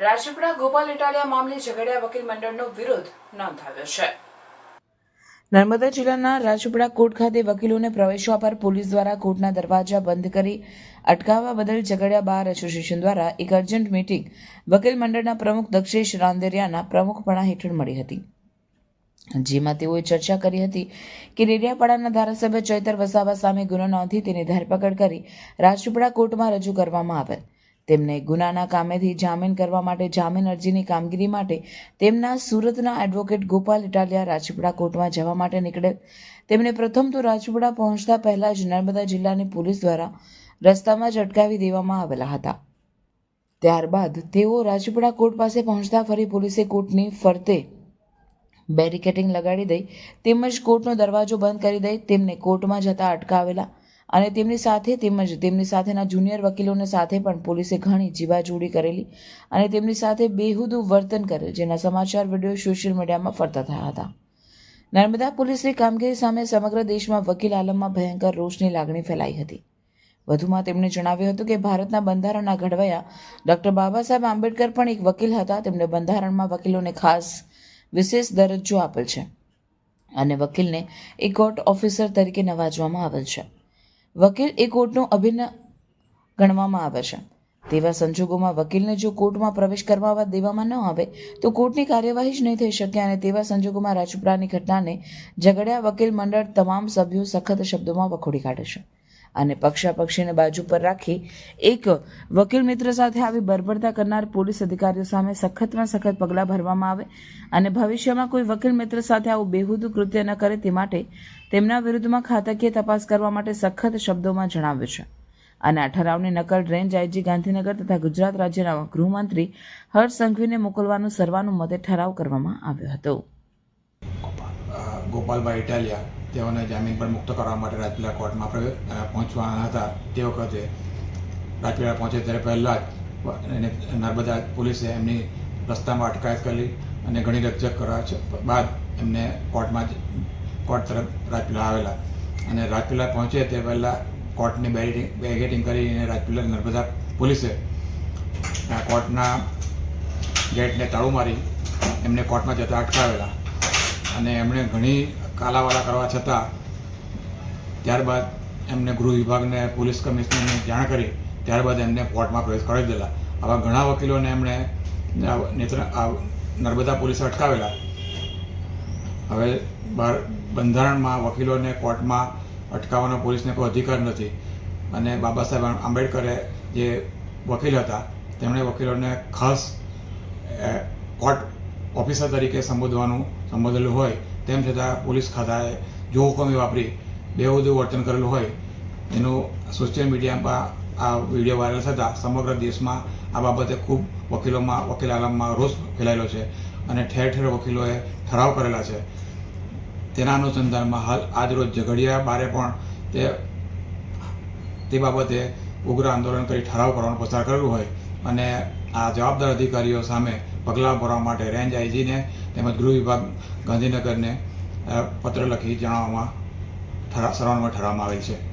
રાજપીપળા ગોપાલ ઇટાલિયા મામલે ઝઘડિયા વકીલ મંડળનો વિરોધ નોંધાવ્યો છે. નર્મદા જિલ્લાના રાજપીપળા કોર્ટ ખાતે વકીલોને પ્રવેશવા પર પોલીસ દ્વારા કોર્ટના દરવાજા બંધ કરી અટકાવવા બદલ ઝઘડિયા બાર એસોસિએશન દ્વારા એક અર્જન્ટ મીટિંગ વકીલ મંડળના પ્રમુખ દક્ષેશ રાંદેરિયાના પ્રમુખપણા હેઠળ મળી હતી. જેમાં તેઓએ ચર્ચા કરી હતી કે રેડિયાપાડાના ધારાસભ્ય ચૈતર વસાવા સામે ગુનો નોંધી તેની ધરપકડ કરી રાજપીપળા કોર્ટમાં રજૂ કરવામાં આવેલ તેમને ગુનાના કામેથી જામીન કરવા માટે જામીન અરજીની કામગીરી માટે તેમના સુરતના એડવોકેટ ગોપાલ ઇટાલિયા રાજપીપળા કોર્ટમાં જવા માટે નીકળે. તેમને પ્રથમ તો રાજપીપળા પહોંચતા પહેલા જ નર્મદા જિલ્લાની પોલીસ દ્વારા રસ્તામાં જ અટકાવી દેવામાં આવેલા હતા. ત્યારબાદ તેઓ રાજપીપળા કોર્ટ પાસે પહોંચતા ફરી પોલીસે કોર્ટની ફરતે બેરિકેટિંગ લગાડી દઈ તેમજ કોર્ટનો દરવાજો બંધ કરી દઈ તેમને કોર્ટમાં જતા અટકાવેલા અને તેમની સાથે તેમજ તેમની સાથેના જુનિયર વકીલોને સાથે પણ પોલીસે ઘણી જીવાજોડી કરેલી અને તેમની સાથે બેહુદું વર્તન કરેલ, જેના સમાચાર વીડિયો સોશિયલ મીડિયામાં ફરતા થયા હતા. નર્મદા પોલીસની કામગીરી સામે સમગ્ર દેશમાં વકીલ આલમમાં ભયંકર રોષની લાગણી ફેલાઈ હતી. વધુમાં તેમણે જણાવ્યું હતું કે ભારતના બંધારણના ઘડવૈયા ડૉક્ટર બાબા સાહેબ આંબેડકર પણ એક વકીલ હતા. તેમણે બંધારણમાં વકીલોને ખાસ વિશેષ દરજ્જો આપેલ છે અને વકીલને એક કોર્ટ ઓફિસર તરીકે નવાજવામાં આવેલ છે. વકીલ એ કોર્ટનો અભિન્ન ગણવામાં આવે છે. તેવા સંજોગોમાં વકીલને જો કોર્ટમાં પ્રવેશ કરવા દેવામાં ન આવે, તો કોર્ટની કાર્યવાહી જ નહીં થઈ શકે અને તેવા સંજોગોમાં રાજપીપળાની ઘટનાને ઝઘડ્યા વકીલ મંડળ તમામ સભ્યો સખત શબ્દોમાં વખોડી કાઢે છે. અને પક્ષાપક્ષીને બાજુ પર રાખી એક વકીલ મિત્ર સાથે આવી બરબરતા કરનાર પોલીસ અધિકારીઓ સામે સખતમાં સખત પગલાં ભરવામાં આવે અને ભવિષ્યમાં કોઈ વકીલ મિત્ર સાથે આવું બેહુદુ કૃત્ય ન કરે તે માટે તેમના વિરુદ્ધમાં ખાતાકીય તપાસ કરવા માટે સખત શબ્દોમાં જણાવ્યું છે. અને આ ઠરાવની નકલ રેન્જ આઈજી ગાંધીનગર તથા ગુજરાત રાજ્યના ગૃહમંત્રી હર્ષ સંઘવીને મોકલવાનો સર્વાનુમતે ઠરાવ કરવામાં આવ્યો હતો. ગોપાલભાઈ ઇટાલિયા તેઓને જામીન પર મુક્ત કરવા માટે રાજપીલા કોર્ટમાં પહોંચવાના હતા. તે વખતે રાજપીલા પહોંચે ત્યારે પહેલાં જ એને નર્મદા પોલીસે એમની રસ્તામાં અટકાયત કરી અને ઘણી રકઝક કરવા બાદ એમને કોર્ટમાં જ, કોર્ટ તરફ રાજપીલા આવેલા. અને રાજપીલા પહોંચે તે પહેલાં કોર્ટની બેરિટિંગ બેરિકેટિંગ કરીને રાજપીલા નર્મદા પોલીસે કોર્ટના ગેટને તાળું મારી એમને કોર્ટમાં જતા અટકાવેલા. અને એમણે ઘણી કાલાવાલા કરવા છતાં ત્યારબાદ એમને ગૃહ વિભાગને, પોલીસ કમિશનરને જાણ કરી, ત્યારબાદ એમને કોર્ટમાં પ્રવેશ કરી દેલા આવા ઘણા વકીલોને એમણે નેત્ર નર્મદા પોલીસે અટકાવેલા. હવે બાર, બંધારણમાં વકીલોને કોર્ટમાં અટકાવવાનો પોલીસને કોઈ અધિકાર નથી. અને બાબા સાહેબ આંબેડકરે જે વકીલ હતા, તેમણે વકીલોને ખાસ કોર્ટ ઓફિસર તરીકે સંબોધવાનું સંબોધેલું હોય તેમ છતાં પોલીસ ખાતાએ જો હુકમી વાપરી બેહુદું વર્તન કરેલું હોય, એનું સોશિયલ મીડિયામાં આ વીડિયો વાયરલ થતાં સમગ્ર દેશમાં આ બાબતે ખૂબ વકીલોમાં, વકીલ આલમમાં રોષ ફેલાયેલો છે અને ઠેર ઠેર વકીલોએ ઠરાવ કરેલા છે. તેના અનુસંધાનમાં હાલ આજરોજ ઝઘડિયા બારે પણ તે તે બાબતે ઉગ્ર આંદોલન કરી ઠરાવ કરવાનું પસાર કરેલું હોય અને આ જવાબદાર અધિકારીઓ સામે પગલાં ભરવા માટે રેન્જ આઈજીને તેમજ ગૃહ વિભાગ ગાંધીનગરને પત્ર લખી જણાવવામાં ઠરા સર્વાનુમતે ઠરાવવામાં આવેલ છે.